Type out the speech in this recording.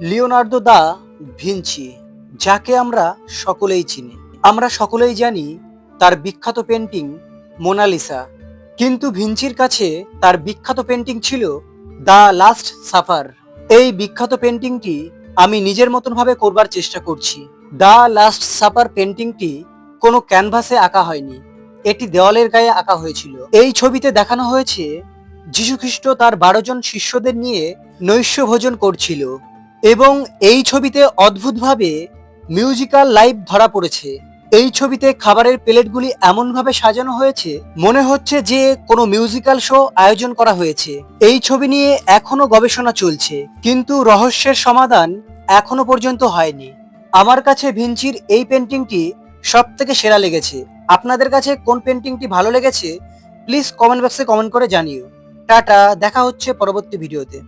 Leonardo da Vinci, যাকে আমরা সকলেই চিনি। আমরা সকলেই জানি তার বিখ্যাত পেন্টিং মোনালিসা। কিন্তু ভিঞ্চির কাছে তার বিখ্যাত পেন্টিং ছিল দ্য লাস্ট সাফার। এই বিখ্যাত পেন্টিংটি আমি নিজের মতন ভাবে করবার চেষ্টা করছি। দ্য লাস্ট সাপার পেন্টিংটি কোনো ক্যানভাসে আঁকা হয়নি। এটি দেওয়ালের গায়ে আঁকা হয়েছিল। এই ছবিতে দেখানো হয়েছে, যীশুখ্রিস্ট তার বারো জন শিষ্যদের নিয়ে নৈশ ভোজন করছিল। এবং এই ছবিতে অদ্ভুতভাবে মিউজিক্যাল লাইভ ধরা পড়েছে। এই ছবিতে খাবারের প্লেটগুলি এমনভাবে সাজানো হয়েছে, মনে হচ্ছে যে কোনো মিউজিক্যাল শো আয়োজন করা হয়েছে। এই ছবি নিয়ে এখনও গবেষণা চলছে, কিন্তু রহস্যের সমাধান এখনও পর্যন্ত হয়নি। আমার কাছে ভিঞ্চির এই পেন্টিংটি সব থেকে সেরা লেগেছে। আপনাদের কাছে কোন পেন্টিংটি ভালো লেগেছে প্লিজ কমেন্ট বক্সে কমেন্ট করে জানিও। টাটা, দেখা হচ্ছে পরবর্তী ভিডিওতে